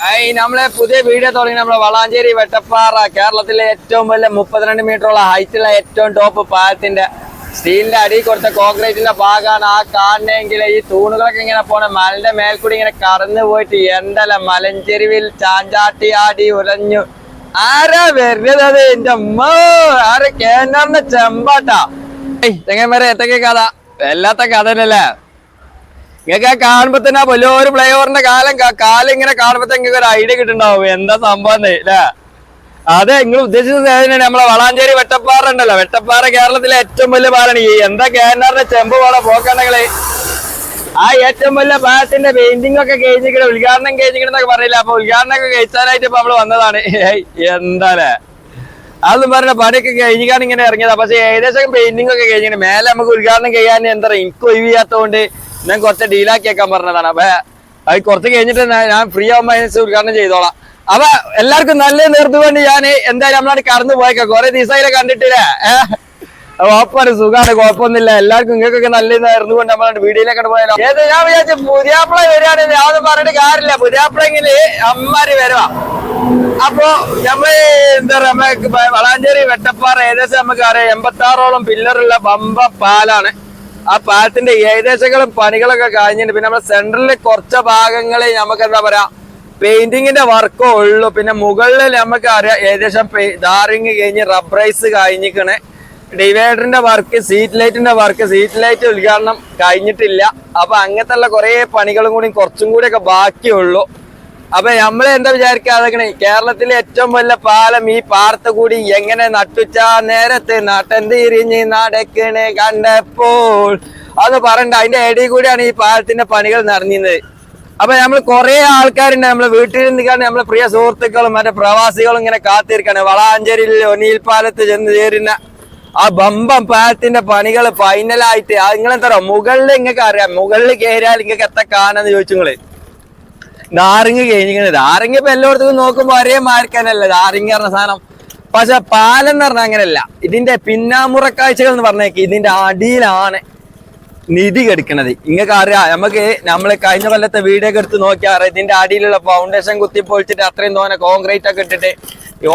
നമ്മളെ പുതിയ വീഡിയോ തുടങ്ങി നമ്മളെ വളാഞ്ചേരി വെട്ടപ്പാറ കേരളത്തിലെ ഏറ്റവും വലിയ മുപ്പത്തിരണ്ട് മീറ്ററുള്ള ഹൈറ്റുള്ള ഏറ്റവും ടോപ്പ് പാലത്തിന്റെ സ്റ്റീലിന്റെ അടി കൊടുത്ത കോൺക്രീറ്റിന്റെ ഭാഗമാണ് ആ കാണണമെങ്കിൽ ഈ തൂണുകളൊക്കെ ഇങ്ങനെ പോണ മലന്റെ മേൽക്കൂടി ഇങ്ങനെ കടന്നു പോയിട്ട് എന്തല്ല മലഞ്ചെരുവിൽ ചാഞ്ചാട്ടി ആടി ഉരഞ്ഞു ആരാ വരുന്നത് എന്റെ അമ്മ ആരാ കേന്ദ്രന്റെ ചെമ്പാട്ടാ? തെങ്ങന്മാരെ എത്തൊക്കെ കഥ? വല്ലാത്ത കഥ തന്നെയല്ലേ? നിങ്ങൾക്ക് കാണുമ്പോ തന്നെ വലിയൊരു ഫ്ലൈഓവറിന്റെ കാലം കാ- കാലം ഇങ്ങനെ കാണുമ്പോ നിങ്ങൾക്ക് ഒരു ഐഡിയ കിട്ടുണ്ടാവും എന്താ സംഭവം അതെ നിങ്ങൾ ഉദ്ദേശിച്ചത് ഏതിനാണ് നമ്മളെ വളാഞ്ചേരി വെട്ടപ്പാറ ഉണ്ടല്ലോ. വെട്ടപ്പാറ കേരളത്തിലെ ഏറ്റവും വലിയ പാലാണ് ഈ എന്താ കേരളത്തിന്റെ ചെമ്പ് പാടെ പോക്കണ്ടെങ്കിൽ ആ ഏറ്റവും വലിയ പാലത്തിന്റെ പെയിന്റിംഗ് ഒക്കെ കഴിഞ്ഞിട്ട് ഉദ്ഘാടനം കഴിഞ്ഞിട്ടൊക്കെ പറയില്ല? അപ്പൊ ഉദ്ഘാടനം ഒക്കെ കഴിച്ചാനായിട്ട് ഇപ്പൊ നമ്മൾ വന്നതാണ്. എന്താ എന്താലേ അതൊന്നും പറഞ്ഞ പണിയൊക്കെ കഴിഞ്ഞിട്ടാണ് ഇങ്ങനെ ഇറങ്ങിയത്. പക്ഷെ ഏകദേശം പെയിന്റിംഗ് ഒക്കെ കഴിഞ്ഞിട്ട് മേലെ നമുക്ക് ഉദ്ഘാടനം ചെയ്യാൻ എന്താ പറയുക എനിക്ക് ഒഴിവ് ചെയ്യാത്തതുകൊണ്ട് ഞാൻ കുറച്ച് ഡീലാക്കി വെക്കാൻ പറഞ്ഞതാണ്. അപ്പൊ അത് കുറച്ച് കഴിഞ്ഞിട്ട് ഞാൻ- ഫ്രീ ആവുമ്പോ അതിനനുസരിച്ച് ഉദ്ഘാടനം ചെയ്തോളാം. അപ്പൊ എല്ലാവർക്കും നല്ല നേർത്തു വേണ്ടി ഞാൻ എന്തായാലും നമ്മളാണ് കടന്നു പോയേക്കാം. കുറെ ദിവസമായില്ലേ കണ്ടിട്ടില്ലേ. ഏഹ് ഓപ്പാണ് സുഖാണ് കുഴപ്പമൊന്നുമില്ല. എല്ലാവർക്കും നിങ്ങൾക്കൊക്കെ നല്ല നേർന്നു കൊണ്ട് നമ്മളാണ് വീഡിയോയിലേക്ക് പോയാലോ. ഏത് ഞാൻ വിചാരിച്ചു പുതിയാപ്പിള വരികയാണെങ്കിൽ യാതൊന്നും പറഞ്ഞിട്ട് കാര്യമില്ല. പുതിയാപ്പിളെങ്കിൽ അമ്മാര് വരുവാ. അപ്പോ നമ്മൾ എന്താ പറയാ വളാഞ്ചേരി വെട്ടപ്പാറ ഏകദേശം നമുക്ക് അറിയാം. എൺപത്തി ആറോളം പില്ലറുള്ള ബമ്പ പാലാണ്. ആ പാലത്തിന്റെ ഏകദേശങ്ങളും പണികളൊക്കെ കഴിഞ്ഞിട്ട് പിന്നെ നമ്മുടെ സെൻട്രലിൽ കുറച്ച് ഭാഗങ്ങളിൽ നമുക്ക് എന്താ പറയാ പെയിന്റിങ്ങിന്റെ വർക്കോ ഉള്ളൂ. പിന്നെ മുകളിൽ നമുക്ക് അറിയാം ഏകദേശം ധാരിങ് കഴിഞ്ഞ് റബ്ബറൈസ് കഴിഞ്ഞിക്കണ് ഡിവൈഡറിന്റെ വർക്ക് സീറ്റ് ലൈറ്റിന്റെ വർക്ക് സീറ്റ് ലൈറ്റ് ഉദ്ഘാടനം കഴിഞ്ഞിട്ടില്ല. അപ്പൊ അങ്ങനത്തെ ഉള്ള കുറെ പണികളും കൂടി കുറച്ചും കൂടി ഒക്കെ ബാക്കിയുള്ളൂ. അപ്പൊ നമ്മൾ എന്താ വിചാരിക്കാതെ കേരളത്തിലെ ഏറ്റവും വലിയ പാലം ഈ പാർത്ത കൂടി എങ്ങനെ നട്ടുച്ച? നേരത്തെ നാട്ടൻ തിരിഞ്ഞ് നടക്കണേ കണ്ടപ്പോൾ. അത് പറയണ്ട അതിന്റെ ഇടയിൽ കൂടിയാണ് ഈ പാലത്തിന്റെ പണികൾ നടന്നിരുന്നത്. അപ്പൊ നമ്മൾ കുറെ ആൾക്കാരുണ്ട് നമ്മളെ വീട്ടിൽ നിൽക്കാണ്ട് നമ്മളെ പ്രിയ സുഹൃത്തുക്കളും മറ്റേ പ്രവാസികളും ഇങ്ങനെ കാത്തിരിക്കാണ്. വളാഞ്ചേരിയിൽ ഒനിയിൽ പാലത്ത് ചെന്ന് ചേരുന്ന ആ ബമ്പം പാലത്തിന്റെ പണികൾ ഫൈനലായിട്ട് നിങ്ങളെന്താ പറയാ മുകളിൽ നിങ്ങൾക്ക് അറിയാം മുകളിൽ കയറിയാൽ നിങ്ങൾക്ക് എത്ര കാണാന്ന് ചോദിച്ചു നിങ്ങൾ. നാരങ്ങ കഴിഞ്ഞിങ്ങനെ നാരങ്ങ ഇപ്പൊ എല്ലായിടത്തും നോക്കുമ്പോ ഒരേ മാർക്കാനല്ല നാരങ്ങ പറഞ്ഞ സാധനം. പക്ഷെ പാലം എന്ന് പറഞ്ഞാൽ അങ്ങനെയല്ല. ഇതിന്റെ പിന്നാമുറക്കാഴ്ചകൾ എന്ന് പറഞ്ഞേക്ക് ഇതിന്റെ അടിയിലാണ്. നിധി കെടുക്കണത്. ഇങ്ങക്ക് അറിയാം നമുക്ക് നമ്മൾ കഴിഞ്ഞ കൊല്ലത്തെ വീഡിയോ ഒക്കെ എടുത്ത് നോക്കിയാൽ ഇതിന്റെ അടിയിലുള്ള ഫൗണ്ടേഷൻ കുത്തി കുത്തിപ്പൊളിച്ചിട്ട് അത്രയും തോന്നെ കോൺക്രീറ്റ് ഒക്കെ ഇട്ടിട്ട്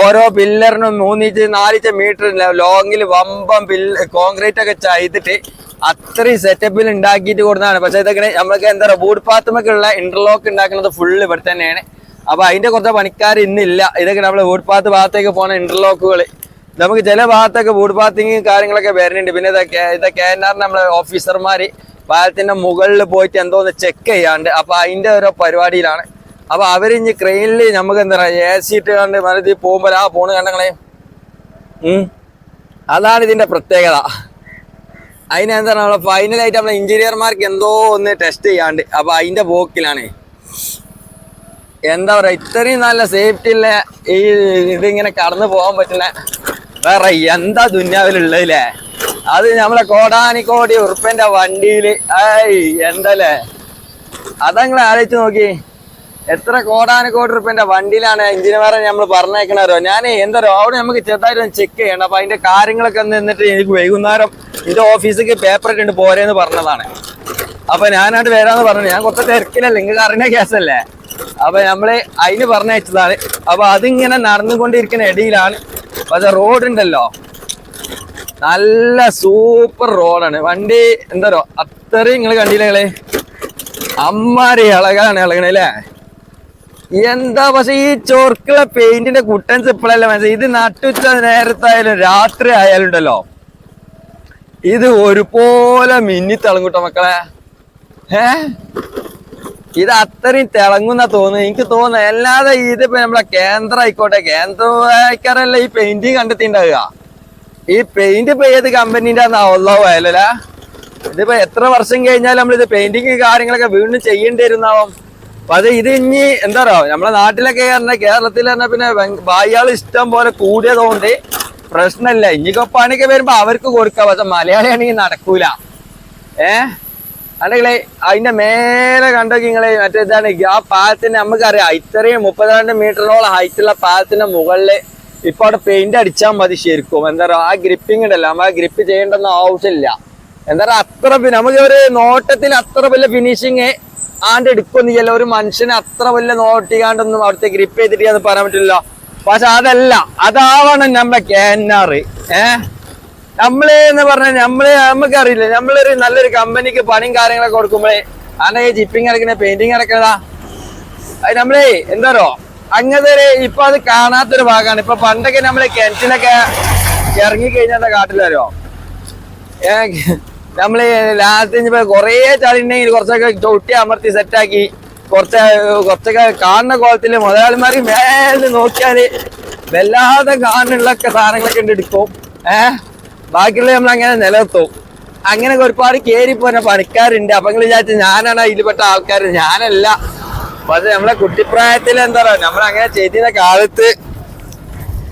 ഓരോ പില്ലറിനും മൂന്നിച്ച് നാലിച്ച് മീറ്റർ ലോങ്ങിൽ വമ്പം പില്ല കോൺക്രീറ്റ് ഒക്കെ ചെയ്തിട്ട് അത്രയും സെറ്റപ്പിൽ ഉണ്ടാക്കിയിട്ട് കൊടുത്തതാണ് പക്ഷെ ഇതൊക്കെ നമുക്ക് എന്താ പറയുക ബൂട്ട് പാത്തുമൊക്കെയുള്ള ഇന്റർലോക്ക് ഉണ്ടാക്കുന്നത് ഫുള്ള് ഇവിടെ തന്നെയാണ് അപ്പൊ അതിന്റെ കുറച്ച് പണിക്കാർ ഇന്നില്ല. ഇതൊക്കെ നമ്മൾ ബൂട്ട് പാത്ത് ഭാഗത്തേക്ക് പോണ ഇന്റർലോക്കുകൾ നമുക്ക് ചില ഭാഗത്തൊക്കെ ബൂട്ട് പാത്തിങ് കാര്യങ്ങളൊക്കെ വരുന്നുണ്ട്. പിന്നെ ഇതൊക്കെ ഇതൊക്കെ എന്നാറിന് നമ്മളെ ഓഫീസർമാര് പാലത്തിന്റെ മുകളിൽ പോയിട്ട് എന്തോ ഒന്ന് ചെക്ക് ചെയ്യാണ്ട് അപ്പൊ അതിന്റെ ഓരോ പരിപാടിയിലാണ്. അപ്പൊ അവരിഞ്ഞ് ക്രെയിനിൽ നമുക്ക് എന്താ പറയാ എ സി ഇട്ട് കണ്ട് മനസ്സിൽ പോകുമ്പോൾ ആ പോണ് കണ്ടങ്ങളെ. അതാണ് ഇതിന്റെ പ്രത്യേകത. അതിനെന്താ നമ്മളെ ഫൈനലായിട്ട് നമ്മളെ എഞ്ചിനീയർമാർക്ക് എന്തോ ഒന്ന് ടെസ്റ്റ് ചെയ്യാണ്ട്. അപ്പൊ അതിന്റെ പോക്കിലാണ്. എന്താ പറയാ ഇത്രയും നല്ല സേഫ്റ്റി ഉള്ള ഈ ഇതിങ്ങനെ കടന്നു പോകാൻ പറ്റുന്ന വേറെ എന്താ ദുന്യാവിലുള്ളതില്ലേ അത് നമ്മളെ കോടാനിക്കോടി ഉറുപ്പന്റെ വണ്ടിയിൽ. ഏയ് എന്തല്ലേ? അതങ്ങൾ ആലോചിച്ച് നോക്കി. എത്ര കോടാനുകോടി ഉറുപ്പന്റെ വണ്ടിയിലാണ് എഞ്ചിനീയറെ നമ്മൾ പറഞ്ഞേക്കണോ ഞാൻ എന്തോ അവിടെ നമുക്ക് ചെറുതായിട്ട് ചെക്ക് ചെയ്യണം. അപ്പൊ അതിന്റെ കാര്യങ്ങളൊക്കെ നിന്നിട്ട് എനിക്ക് വൈകുന്നേരം എന്റെ ഓഫീസിലേക്ക് പേപ്പർ ഇട്ടുണ്ട് പോരേന്ന് പറഞ്ഞതാണ്. അപ്പൊ ഞാനായിട്ട് വരാന്ന് പറഞ്ഞു. ഞാൻ കുറച്ച് തിരക്കിലല്ലേ? നിങ്ങൾക്ക് അറിയുന്ന കേസല്ലേ അപ്പൊ നമ്മൾ അതിന് പറഞ്ഞയച്ചതാണ്. അപ്പൊ അതിങ്ങനെ നടന്നുകൊണ്ടിരിക്കുന്ന ഇടയിലാണ് പക്ഷെ റോഡ് ഉണ്ടല്ലോ. നല്ല സൂപ്പർ റോഡാണ് വണ്ടി എന്താ അത്രയും നിങ്ങൾ കണ്ടില്ലേ അമ്മാരി ഇളകാണ് ഇളകണേ അല്ലേ? എന്താ പക്ഷെ ഈ ചോർക്കുള്ള പെയിന്റിന്റെ കുട്ടൻസ് ഇപ്പോഴല്ല മനസ്സിലായി? ഇത് നട്ടുച്ച നേരത്തായാലും രാത്രി ആയാലും ഉണ്ടല്ലോ. ഇത് ഒരുപോലെ മിന്നി തിളങ്ങൂട്ടോ മക്കളെ. ഏ? ഇത് അത്രയും തിളങ്ങുന്ന തോന്നുന്നു എനിക്ക് തോന്നുന്നു അല്ലാതെ ഇതിപ്പോ നമ്മളെ കേന്ദ്ര ആയിക്കോട്ടെ കേന്ദ്രക്കാരല്ല ഈ പെയിന്റിങ് കണ്ടെത്തിണ്ടാവുക ഈ പെയിന്റ് ഇപ്പൊ ഏത് കമ്പനീന്റെ ഉള്ളോ ഇതിപ്പോ എത്ര വർഷം കഴിഞ്ഞാൽ നമ്മൾ ഇത് പെയിന്റിങ് കാര്യങ്ങളൊക്കെ വീണ്ടും ചെയ്യേണ്ടി വരുന്നാവും. അപ്പൊ അത് ഇത് ഇനി എന്താ പറയുക നമ്മളെ നാട്ടിലൊക്കെ പറഞ്ഞാൽ കേരളത്തിൽ പറഞ്ഞാൽ പിന്നെ ബായിയാൾ ഇഷ്ടം പോലെ കൂടിയതുകൊണ്ട് പ്രശ്നമില്ല ഇനിയിപ്പോ പണിയൊക്കെ വരുമ്പോ അവർക്ക് കൊടുക്കാം. പക്ഷെ മലയാളിയാണെങ്കിൽ നടക്കൂല. ഏ? അല്ലെങ്കിൽ അതിന്റെ മേലെ കണ്ടൊക്കെ നിങ്ങളെ മറ്റേ ഇതാണ് ആ പാലത്തിന് നമുക്കറിയാം ഇത്രയും മുപ്പത്തിരണ്ട് മീറ്ററോളം ഹൈറ്റുള്ള പാലത്തിന്റെ മുകളിൽ ഇപ്പൊ അവിടെ പെയിന്റ് അടിച്ചാൽ മതി ശരിക്കും. എന്താ പറയുക ആ ഗ്രിപ്പിംഗ് ഉണ്ടല്ലോ നമ്മൾ ഗ്രിപ്പ് ചെയ്യേണ്ടെന്ന് ആവശ്യമില്ല. എന്താ പറയുക അത്ര നമുക്ക് ഒരു നോട്ടത്തിൽ അത്ര വലിയ ഫിനിഷിങ് ആണ്ട് എടുക്കുന്നില്ല ഒരു മനുഷ്യനെ അത്ര വലിയ നോട്ടിക്കാണ്ടൊന്നും അവിടുത്തെ ഗ്രിപ്പ് ചെയ്തിട്ട് പറയാൻ പറ്റില്ല പക്ഷെ അതല്ല അതാവണം നമ്മ കേന്നാറ് ഏഹ് നമ്മൾ എന്ന് പറഞ്ഞാൽ നമ്മൾ നമുക്കറിയില്ല. നമ്മളൊരു നല്ലൊരു കമ്പനിക്ക് പണിയും കാര്യങ്ങളൊക്കെ കൊടുക്കുമ്പോഴേ ഈ ജിപ്പിങ് ഇറക്കുന്ന പെയിന്റിങ് ഇറക്കണതാ അത് നമ്മളേ എന്താറോ അങ്ങനത്തെ ഒരു ഇപ്പൊ അത് കാണാത്തൊരു ഭാഗമാണ് ഇപ്പൊ പണ്ടൊക്കെ നമ്മൾ കിണറ്റിലൊക്കെ ഇറങ്ങി കഴിഞ്ഞാൽ കാട്ടിലോ നമ്മൾ ലാസ്റ്റ് ഇപ്പൊ കൊറേ ചളി ഉണ്ടെങ്കിൽ കുറച്ചൊക്കെ ചൊട്ടി അമർത്തി സെറ്റാക്കി കുറച്ച് കുറച്ചൊക്കെ കാണുന്ന കോലത്തിൽ മുതലാളിമാർക്ക് മേലെ നോക്കിയാൽ വല്ലാതെ കാണുള്ള സാധനങ്ങളൊക്കെ ഉണ്ട് എടുക്കും. ഏഹ് ബാക്കിയുള്ള നമ്മൾ അങ്ങനെ നിലനിർത്തും. അങ്ങനെ ഒരുപാട് കയറി പോരുന്ന പണിക്കാരുണ്ട്. അപ്പൊ നിങ്ങൾ വിചാരിച്ചു ഞാനാണ് അതിൽപ്പെട്ട ആൾക്കാർ ഞാനല്ല. പക്ഷെ നമ്മളെ കുട്ടിപ്രായത്തിൽ എന്താ പറയാ നമ്മൾ അങ്ങനെ ചെയ്തിരുന്ന കാലത്ത്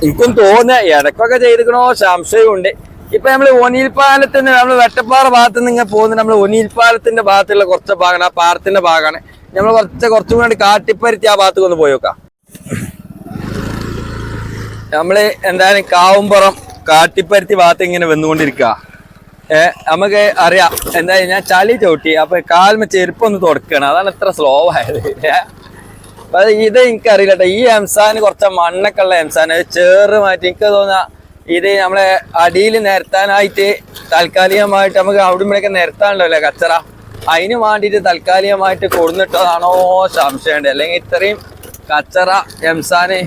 എനിക്കും തോന്നുക ഇടയ്ക്കൊക്കെ ചെയ്തിരിക്കണോ സംശയമുണ്ട് ഇപ്പൊ നമ്മൾ ഒനിയിൽപ്പാലത്തിന് നമ്മൾ വെട്ടപ്പാറ ഭാഗത്ത് നിന്ന് ഇങ്ങനെ പോകുന്നത് നമ്മൾ ഒനിയിൽപ്പാലത്തിന്റെ ഭാഗത്തുള്ള കുറച്ച് ഭാഗമാണ് ആ പാറത്തിന്റെ ഭാഗമാണ്. നമ്മൾ കുറച്ച് കുറച്ചും കൂടി കാട്ടിപ്പരുത്തി ആ ഭാഗത്തേക്ക് ഒന്ന് പോയി നോക്കാം. നമ്മൾ എന്തായാലും കാവുംപുറം കാട്ടിപ്പരുത്തി ഭാഗത്ത് ഇങ്ങനെ വന്നുകൊണ്ടിരിക്കുക. നമുക്ക് അറിയാം. എന്താ ഞാൻ ചളി ചവിട്ടി. അപ്പൊ കാൽമ ചെരുപ്പൊന്ന് തുടക്കുകയാണ് അതാണ് ഇത്ര സ്ലോ ആയത്. അത് ഇത് എനിക്കറിയില്ല കേട്ടോ ഈ എംസാന് കുറച്ച് മണ്ണൊക്കെ ഉള്ള എംസാന് മാറ്റി. എനിക്ക് തോന്നാ ഇത് നമ്മളെ അടിയിൽ നിരത്താനായിട്ട് താൽക്കാലികമായിട്ട് നമുക്ക് അവിടെ ഇവിടെയൊക്കെ കച്ചറ. അതിന് വേണ്ടിയിട്ട് താൽക്കാലികമായിട്ട് കൊടുന്നിട്ടതാണോ സംശയമുണ്ട് അല്ലെങ്കിൽ ഇത്രയും കച്ചറ എംസാന്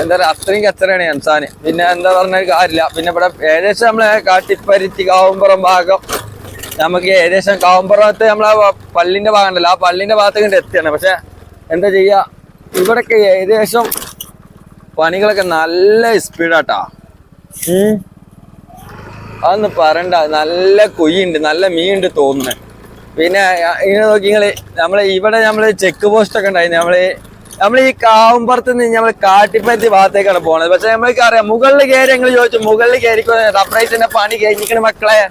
എന്താ പറയാ അത്രയും കച്ചറയാണ് എംസാന് പിന്നെ എന്താ പറഞ്ഞ കാര്യമില്ല. പിന്നെ ഇവിടെ ഏകദേശം നമ്മളെ കാട്ടിപ്പരുത്തി കാവുമ്പുറം ഭാഗം നമുക്ക് ഏകദേശം കാവുമ്പുറത്ത് നമ്മളെ പള്ളിന്റെ ഭാഗം ഉണ്ടല്ലോ ആ പള്ളിന്റെ ഭാഗത്തേക്ക് ഇങ്ങട് എത്തിയാണ്. പക്ഷെ എന്താ ചെയ്യാ? ഇവിടൊക്കെ ഏകദേശം പണികളൊക്കെ നല്ല സ്പീഡാട്ടാ. അതൊന്ന് പറയണ്ട. നല്ല കൊയ്യുണ്ട് നല്ല മീനുണ്ട് തോന്നുന്നത് പിന്നെ ഇങ്ങനെ നോക്കി നിങ്ങൾ നമ്മളെ ഇവിടെ നമ്മൾ ചെക്ക് പോസ്റ്റ് ഒക്കെ ഉണ്ടായിരുന്നു. നമ്മൾ നമ്മൾ ഈ കാവുമ്പുറത്ത് നിന്ന് നമ്മൾ കാട്ടിപ്പരുത്തി ഭാഗത്തേക്കാണ് പോണത്. പക്ഷെ നമ്മൾക്ക് അറിയാം മുകളിൽ കയറി ഞങ്ങൾ ചോദിച്ചു മുകളിൽ കയറിക്കോ റബ്രൈറ്റിന്റെ പണി കഴിഞ്ഞിക്കണ മക്കളെ.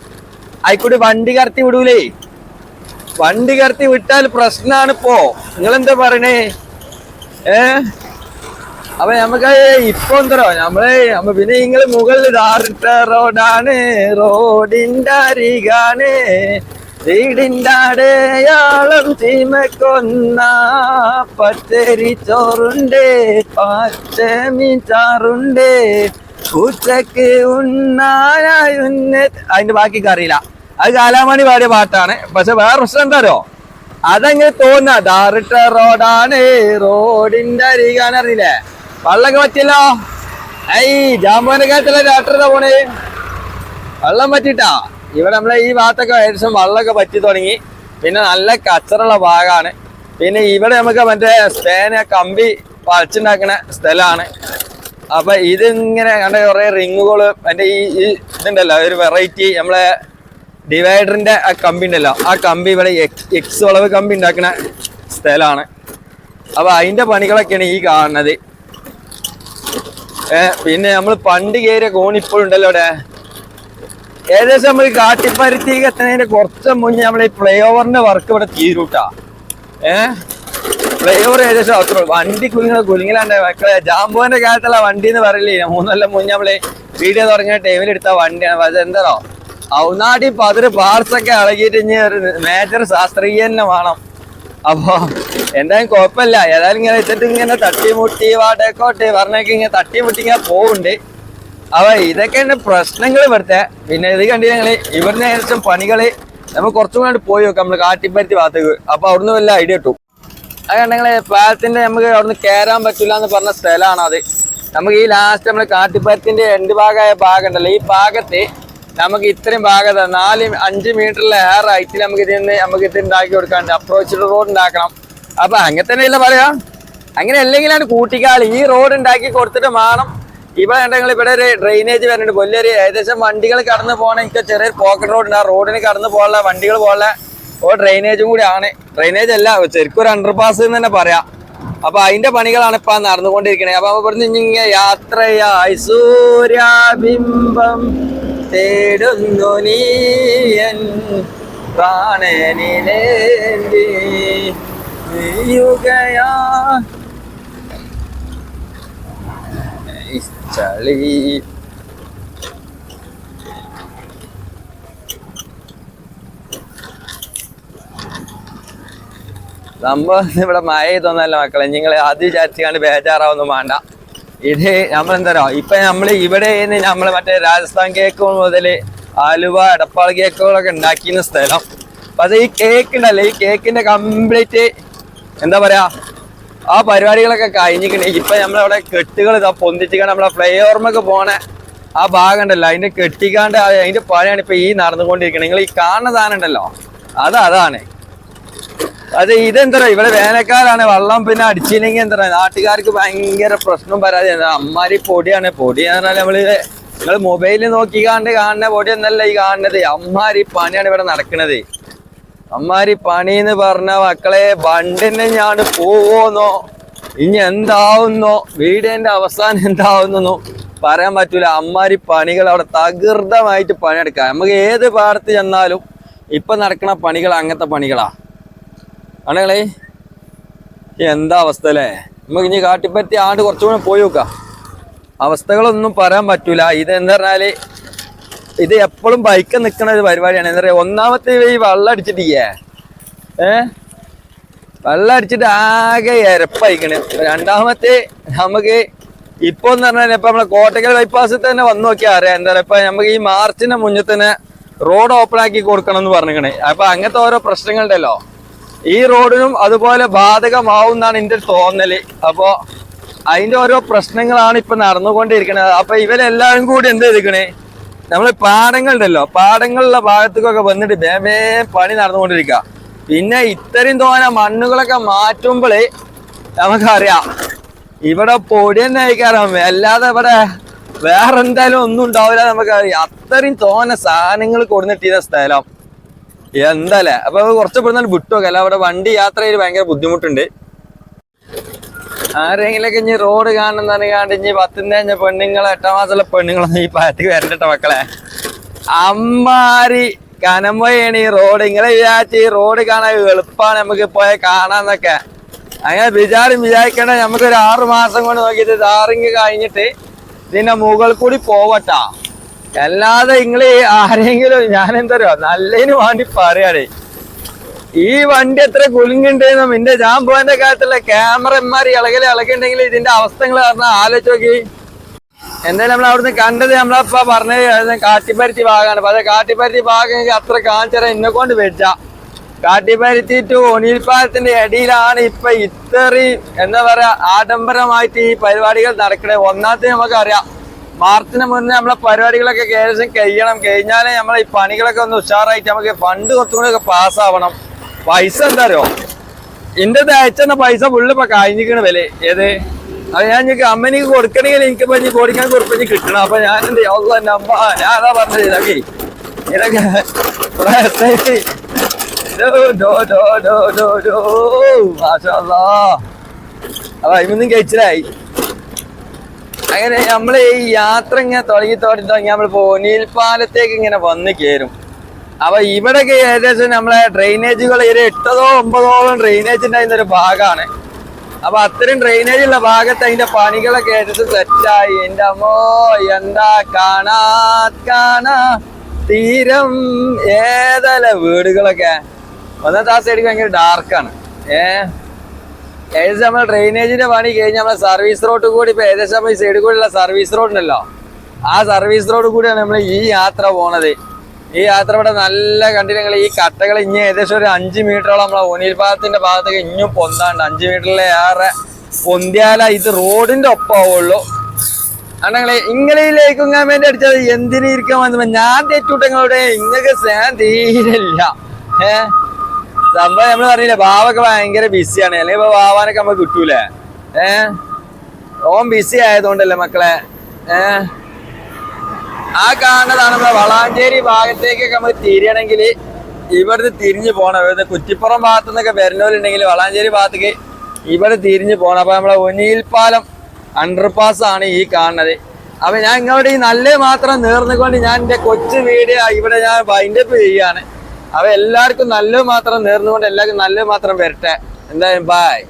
ആയിക്കൂടി വണ്ടി കടത്തി വിടൂലേ? വണ്ടി കടത്തി വിട്ടാൽ പ്രശ്നമാണ് ഇപ്പോ. നിങ്ങൾ എന്താ പറയണേ? ഏ? അപ്പൊ നമുക്ക് ഇപ്പൊ എന്തോ നമ്മൾ നമ്മ പിന്നെ നിങ്ങൾ മുകളിൽ റോഡാണ് റോഡിന്റെ അരികാണ്. വീടിന്റെ തീമക്കൊന്ന പച്ചരി ചോറുണ്ട് പച്ചമീൻ ചാറുണ്ട്. ഉച്ചയ്ക്ക് ഉണ്ണാനായി അതിന്റെ ബാക്കി അറിയില്ല. അത് കാലാമണി പാടിയ പാട്ടാണ്. പക്ഷെ വേറെ പ്രശ്നം എന്താരോ അതങ്ങനെ തോന്നാ. ടാറിട്ട റോഡാണ് റോഡിന്റെ അരികാണ് അറിയില്ലേ? വള്ളൊക്കെ പറ്റില്ലോ ഐ ജാമ്പോനെ കാര്യത്തിലെ രാത്രി പോണേ? വെള്ളം പറ്റിട്ടാ ഇവിടെ നമ്മളെ ഈ ഭാഗത്തൊക്കെ ഏകദേശം വെള്ളമൊക്കെ പറ്റി തുടങ്ങി. പിന്നെ നല്ല കച്ചറുള്ള ഭാഗമാണ്. പിന്നെ ഇവിടെ നമുക്ക് മറ്റേ സ്പേന കമ്പി പറിച്ചുണ്ടാക്കുന്ന സ്ഥലമാണ്. അപ്പൊ ഇതിങ്ങനെ കണ്ട കുറെ റിങ്ങുകൾ മറ്റേ ഈ ഇതുണ്ടല്ലോ ഒരു വെറൈറ്റി നമ്മളെ ഡിവൈഡറിന്റെ ആ കമ്പി ഉണ്ടല്ലോ. ആ കമ്പി ഇവിടെ എക്സ് വളവ് കമ്പി ഉണ്ടാക്കുന്ന സ്ഥലമാണ്. അപ്പൊ അതിന്റെ പണികളൊക്കെയാണ് ഈ കാണുന്നത്. പിന്നെ നമ്മൾ പണ്ട് കയറിയ കോണിപ്പോഴുണ്ടല്ലോ അവിടെ. ഏകദേശം നമ്മൾ കാട്ടിപ്പരുത്തിക്ക് എത്തുന്നതിന്റെ കുറച്ച് മുന്നേ നമ്മൾ ഈ ഫ്ലൈ ഓവറിന്റെ വർക്ക് ഇവിടെ തീരൂട്ടാ ഏ? ഫ്ലൈ ഓവർ ഏകദേശം അത്ര വണ്ടി കുലുങ്ങ കുലുങ്ങിലാണ്ട് മക്കളെ ജാമ്പുവിന്റെ കാലത്തുള്ള വണ്ടി എന്ന് പറയില്ലേ? മൂന്നല്ല മുന്നേ നമ്മൾ വീഡിയോ തുടങ്ങിയ ടൈമിൽ എടുത്ത വണ്ടിയാണ്. പക്ഷെ എന്താണോ ഔനാടി പതിര് പാർട്സ് ഒക്കെ ഇളകിയിട്ട് ഇനി ഒരു മേജർ ശാസ്ത്രീയനെ വേണം. അപ്പൊ എന്തായാലും കുഴപ്പമില്ല. ഏതായാലും ഇങ്ങനെ ഇങ്ങനെ തട്ടിമുട്ടി വാടേക്കോട്ടെ പറഞ്ഞൊക്കെ ഇങ്ങനെ തട്ടിമുട്ടി ഇങ്ങനെ പോകുന്നുണ്ട് അപ്പൊ ഇതൊക്കെയാണ് പ്രശ്നങ്ങൾ ഇവിടുത്തെ. പിന്നെ ഇത് കണ്ടില്ല ഞങ്ങൾ ഇവിടുന്ന് ഏകദേശം പണികൾ നമ്മൾ കുറച്ചും കൂടെ പോയി നോക്കാം. നമ്മൾ കാട്ടിപ്പരുത്തി ഭാഗത്തേക്ക്. അപ്പൊ അവിടുന്ന് വല്ല ഐഡിയ കിട്ടും. അത് കണ്ടെങ്കിൽ പാലത്തിന്റെ നമുക്ക് അവിടുന്ന് കയറാൻ പറ്റില്ല എന്ന് പറഞ്ഞ സ്ഥലമാണ് അത്. നമുക്ക് ഈ ലാസ്റ്റ് നമ്മൾ കാട്ടിപ്പരത്തിന്റെ രണ്ട് ഭാഗമായ ഭാഗം ഉണ്ടല്ലോ. ഈ ഭാഗത്ത് നമുക്ക് ഇത്രയും ഭാഗത്ത് നാല് അഞ്ച് മീറ്ററിലെ ഹെയർ ഹൈറ്റിൽ നമുക്ക് ഇതിന് നമുക്ക് ഇത് ഉണ്ടാക്കി കൊടുക്കാണ്ട് അപ്രോച്ച് റോഡ് ഉണ്ടാക്കണം. അപ്പൊ അങ്ങനെ തന്നെയല്ല പറയാ? അങ്ങനെ അല്ലെങ്കിലാണ് കൂട്ടിക്കാളി ഈ റോഡ് ഉണ്ടാക്കി കൊടുത്തിട്ട് വേണം ഇവിടെ ഉണ്ടെങ്കിൽ ഇവിടെ ഒരു ഡ്രെയിനേജ് വരുന്നുണ്ട്. വലിയൊരു ഏകദേശം വണ്ടികൾ കടന്നു പോകണ എനിക്ക് ചെറിയൊരു പോക്കറ്റ് റോഡ് ഉണ്ട്. ആ റോഡിന് കടന്നു പോകാനുള്ള വണ്ടികൾ പോകാനുള്ള ഓ ഡ്രെയിനേജും കൂടി ആണ് ഡ്രെയിനേജ് അല്ല ശരിക്കും ഒരു അണ്ടർപാസ് എന്ന് തന്നെ പറയാം. അപ്പൊ അതിന്റെ പണികളാണ് ഇപ്പൊ നടന്നുകൊണ്ടിരിക്കണേ. അപ്പൊ ഇവിടുന്ന് ഇങ്ങനെ യാത്രയായി സൂര്യാബിംബം തേടുന്നു നീയൻ പ്രാണനിലേന്തി ഈ ചളി. സംഭവം ഇവിടെ മഴ ചെയ്തൊന്നല്ല മക്കളെ. നിങ്ങൾ അത് വിചാരിച്ചാണ്ട് ബേജാറാവൊന്നും വേണ്ട. ഇത് നമ്മളെന്തോ ഇപ്പൊ നമ്മൾ ഇവിടെ നിന്ന് നമ്മൾ മറ്റേ രാജസ്ഥാൻ കേക്ക് മുതൽ ആലുവ എടപ്പാൾ കേക്കുകളൊക്കെ ഉണ്ടാക്കിയ സ്ഥലം. അപ്പൊ അത് ഈ കേക്ക് ഉണ്ടല്ലോ. ഈ കേക്കിന്റെ കംപ്ലീറ്റ് എന്താ പറയാ? ആ പരിപാടികളൊക്കെ കഴിഞ്ഞിക്കണേ ഇപ്പൊ നമ്മളവിടെ കെട്ടുകൾ ഇതാ പൊന്തിച്ചിക്കാണ്ട് നമ്മളെ ഫ്ലൈ ഓവർമൊക്കെ പോണ. ആ ഭാഗം ഉണ്ടല്ലോ അതിന്റെ കെട്ടിക്കാണ്ട് അതിന്റെ പണിയാണ് ഇപ്പൊ ഈ നടന്നുകൊണ്ടിരിക്കുന്നത് നിങ്ങൾ ഈ കാണുന്ന സാധനം ഉണ്ടല്ലോ? അത് അതാണ്. അത് ഇതെന്താ ഇവിടെ വേനൽക്കാലാണ് വെള്ളം പിന്നെ അടിച്ചില്ലെങ്കിൽ എന്താ നാട്ടുകാർക്ക് ഭയങ്കര പ്രശ്നം പരാതിയാണ്. അമ്മാരി പൊടിയാണ്. പൊടി എന്ന് പറഞ്ഞാൽ നമ്മൾ നിങ്ങൾ മൊബൈലിൽ നോക്കിക്കാണ്ട് കാണുന്ന പൊടി എന്നല്ല ഈ കാണുന്നത്. അമ്മാരി പണിയാണ് ഇവിടെ നടക്കുന്നത് അമ്മാരി പണി എന്ന് പറഞ്ഞ മക്കളെ ബണ്ടിനെ ഞാൻ പോവോന്നോ? ഇനി എന്താവുന്നോ? വീടിന്റെ അവസാനം എന്താവുന്നോ പറയാൻ പറ്റൂല. അമ്മാരി പണികൾ അവിടെ തകൃതമായിട്ട് പണിയെടുക്കാം. നമുക്ക് ഏത് ഭാഗത്ത് ചെന്നാലും ഇപ്പൊ നടക്കുന്ന പണികൾ അങ്ങനത്തെ പണികളാ. ആണുങ്ങളെ എന്താ അവസ്ഥ അല്ലേ? നമുക്ക് ഇനി കാട്ടിപ്പറ്റി ആണ്ട് കുറച്ചുകൂടെ പോയി നോക്കാം. അവസ്ഥകളൊന്നും പറയാൻ പറ്റൂല. ഇത് എന്താ പറഞ്ഞാൽ ഇത് എപ്പോഴും ബൈക്ക് നിൽക്കുന്ന ഒരു പരിപാടിയാണ്. എന്താ പറയാ ഒന്നാമത്തെ ഈ വെള്ളം അടിച്ചിട്ടില്ലേ? ഏ? വെള്ളം അടിച്ചിട്ട് ആകെ ഇരപ്പയക്കണ് രണ്ടാമത്തെ നമുക്ക് ഇപ്പൊ എന്ന് പറഞ്ഞാൽ ഇപ്പൊ നമ്മളെ കോട്ടക്കൽ ബൈപ്പാസിൽ തന്നെ വന്നു നോക്കിയാൽ അറിയാം. എന്താ പറയാ ഇപ്പൊ നമുക്ക് ഈ മാർച്ചിന്റെ മുന്നിൽ തന്നെ റോഡ് ഓപ്പൺ ആക്കി കൊടുക്കണം എന്ന് പറഞ്ഞിരിക്കണേ അപ്പൊ അങ്ങനത്തെ ഓരോ പ്രശ്നങ്ങളുണ്ടല്ലോ. ഈ റോഡിനും അതുപോലെ ബാധകമാവും എന്നാണ് എന്റെ ഒരു തോന്നൽ. അതിന്റെ ഓരോ പ്രശ്നങ്ങളാണ് ഇപ്പൊ നടന്നുകൊണ്ടിരിക്കുന്നത് അപ്പൊ ഇവരെല്ലാവരും കൂടി എന്ത് ചെയ്തിക്കണേ നമ്മൾ പാടങ്ങളുണ്ടല്ലോ. പാടങ്ങളിലുള്ള ഭാഗത്തേക്കൊക്കെ വന്നിട്ട് വേമേ പണി നടന്നുകൊണ്ടിരിക്കുക പിന്നെ ഇത്രയും തോന മണ്ണുകളൊക്കെ മാറ്റുമ്പോൾ നമുക്കറിയാം. ഇവിടെ പൊടി തന്നെ അയക്കാറാം അല്ലാതെ ഇവിടെ വേറെ എന്തായാലും ഒന്നും ഉണ്ടാവില്ല നമുക്കറിയാം. അത്രയും തോന സാധനങ്ങൾ കൊടുന്നിട്ടിരുന്ന സ്ഥലം. എന്തല്ലേ? അപ്പൊ കുറച്ച് പെടുന്ന വിട്ടോക്കെ അല്ല അവിടെ വണ്ടി യാത്ര ചെയ്ത് ഭയങ്കര ബുദ്ധിമുട്ടുണ്ട്. ആരെങ്കിലൊക്കെ ഇനി റോഡ് കാണുന്ന കാണ്ട് ഇനി പത്തിന്റെ കഴിഞ്ഞ പെണ്ണുങ്ങളെ എട്ടാം മാസമുള്ള പെണ്ണുങ്ങളൊന്നും ഈ പാരത്തേക്ക് വരണ്ടട്ടോ മക്കളെ. അമ്മാരി കനമ്പയാണ് ഈ റോഡ്. ഇങ്ങനെ വിചാരിച്ച് ഈ റോഡ് കാണാൻ എളുപ്പമാണ് നമുക്ക് പോയ കാണാന്നൊക്കെ. അങ്ങനെ വിചാരം വിചാരിക്കേണ്ട നമുക്ക് ഒരു ആറു മാസം കൊണ്ട് നോക്കിയിട്ട് ദാറിങ് കഴിഞ്ഞിട്ട് ഇതിന്റെ മുകളിൽ കൂടി പോവട്ടാ. അല്ലാതെ ഇങ്ങൾ ആരെങ്കിലും ഞാൻ എന്തറിയോ നല്ലതിന് വേണ്ടി പറയാടേ ഈ വണ്ടി എത്ര കുലുങ്ങിണ്ടെന്നും എന്റെ ജാമ്പുവാന്റെ കാലത്തുള്ള ക്യാമറന്മാർ ഇളകലെ ഇളകുണ്ടെങ്കിൽ ഇതിന്റെ അവസ്ഥകൾ പറഞ്ഞാൽ ആലോചിച്ച് നോക്കി. എന്തായാലും നമ്മൾ അവിടുന്ന് കണ്ടത് നമ്മളപ്പ പറഞ്ഞത് കാട്ടിപ്പരുത്തി ഭാഗമാണ് അത് കാട്ടിപ്പരുത്തി ഭാഗം അത്ര കാണിച്ചറ എന്നെ കൊണ്ട് വെച്ച കാട്ടിപ്പരുത്തി ടു ഒനിൽപ്പാലത്തിന്റെ ഇടയിലാണ് ഇപ്പൊ ഇത്രയും എന്താ പറയാ ആഡംബരമായിട്ട് ഈ പരിപാടികൾ നടക്കണത് ഒന്നാമത്തെ നമുക്കറിയാം മാർച്ചിന് മുന്നേ നമ്മളെ പരിപാടികളൊക്കെ ഏകദേശം കഴിയണം. കഴിഞ്ഞാലേ നമ്മളെ ഈ പണികളൊക്കെ ഒന്ന് ഉഷാറായിട്ട് നമുക്ക് ഫണ്ട് കുറച്ചും കൂടെ ഒക്കെ പാസ്സാവണം പൈസ എന്താ അറിയോ എന്റെ അയച്ചെന്ന പൈസ ഫുള്ള് ഇപ്പൊ കഴിഞ്ഞിരിക്കണ വില ഏത്? അത് ഞാൻ എനിക്ക് അമ്മനിക്ക് കൊടുക്കണെങ്കിൽ എനിക്ക് ഇപ്പൊ കൊടുക്കാൻ കൊടുപ്പഞ്ഞ് കിട്ടണം. അപ്പൊ ഞാൻ എന്റെ ഞാൻ അതാ പറഞ്ഞത്. ഇതൊക്കെ ഇതൊക്കെ. അപ്പൊ ഇന്നും കഴിച്ചിലായി അങ്ങനെ നമ്മൾ ഈ യാത്ര ഇങ്ങനെ തുടങ്ങി തുടങ്ങി തുടങ്ങി നമ്മൾ പോനീൽ പാലത്തേക്ക് ഇങ്ങനെ വന്ന് കയറും അപ്പൊ ഇവിടെയൊക്കെ ഏകദേശം നമ്മളെ ഡ്രെയിനേജുകൾ ഒരു എട്ടതോ ഒമ്പതോളം ഡ്രെയിനേജ് ഉണ്ടായിരുന്ന ഒരു ഭാഗമാണ് അപ്പൊ അത്രയും ഡ്രെയിനേജ് ഉള്ള ഭാഗത്ത് അതിന്റെ പണികളൊക്കെ ഏകദേശം സെറ്റായി എന്റെ അമ്മോ എന്താ കാണാ കാണാ? തീരം ഏതല്ല വീടുകളൊക്കെ. ഒന്നത്തെ ആ സൈഡിൽ ഭയങ്കര ഡാർക്കാണ് ഏഹ് ഏകദേശം നമ്മൾ ഡ്രെയിനേജിന്റെ പണി കഴിഞ്ഞ നമ്മളെ സർവീസ് റോഡ് കൂടി ഇപ്പൊ ഏകദേശം ഈ സൈഡിൽ കൂടിയുള്ള സർവീസ് റോഡ് ഉണ്ടല്ലോ. ആ സർവീസ് റോഡ് കൂടിയാണ് നമ്മൾ ഈ യാത്ര പോണത്. ഈ യാത്ര ഇവിടെ നല്ല കണ്ടില്ലെങ്കിൽ ഈ കട്ടകൾ ഇനി ഏകദേശം ഒരു അഞ്ച് മീറ്ററോളം നമ്മളെ ഒനിൽ പാലത്തിന്റെ ഭാഗത്തേക്ക് ഇനിയും പൊന്താണ്ട്. അഞ്ച് മീറ്ററിലെ ഏറെ പൊന്തിയാല ഇത് റോഡിന്റെ ഒപ്പമാവുള്ളൂ അണങ്ങളെ ഇംഗ്ലീഷിലേക്ക് ഞാൻ വേണ്ടി അടിച്ചത്. എന്തിനു ഇരിക്കാൻ വന്നപ്പോ ഞാൻ തെറ്റൂട്ടങ്ങളോടെ ഇങ്ങക്ക് സ്നേഹം തീരില്ല ഏ? സംഭവം നമ്മൾ പറഞ്ഞില്ലേ ബാവൊക്കെ ഭയങ്കര ബിസിയാണ്. അല്ലെങ്കിൽ ഇപ്പൊ ബാവാനൊക്കെ നമുക്ക് കിട്ടൂലേ? ഏ? ഓം ബിസി ആയതുകൊണ്ടല്ലേ മക്കളെ? ഏ? ആ കാണുന്നതാണ് നമ്മുടെ വളാഞ്ചേരി ഭാഗത്തേക്കൊക്കെ നമ്മൾ തിരിയണമെങ്കിൽ ഇവിടുന്ന് തിരിഞ്ഞു പോകണം ഇവിടുന്ന് കുറ്റിപ്പുറം ഭാഗത്തു നിന്നൊക്കെ വരുന്നവരുണ്ടെങ്കിൽ വളാഞ്ചേരി ഭാഗത്തേക്ക് ഇവിടെ തിരിഞ്ഞു പോകണം അപ്പൊ നമ്മളെ ഒനിയിൽപ്പാലം അണ്ടർപാസ് ആണ് ഈ കാണുന്നത്. അപ്പൊ ഞാൻ ഇങ്ങോട്ട് ഈ നല്ല മാത്രം നേർന്നുകൊണ്ട് ഞാൻ എന്റെ കൊച്ചു വീഡിയോ ഇവിടെ ഞാൻ വൈൻഡപ്പ് ചെയ്യുകയാണ്. അപ്പൊ എല്ലാവർക്കും നല്ല മാത്രം നേർന്നുകൊണ്ട് എല്ലാവർക്കും നല്ല മാത്രം വരട്ടെ. എന്തായാലും ബായ്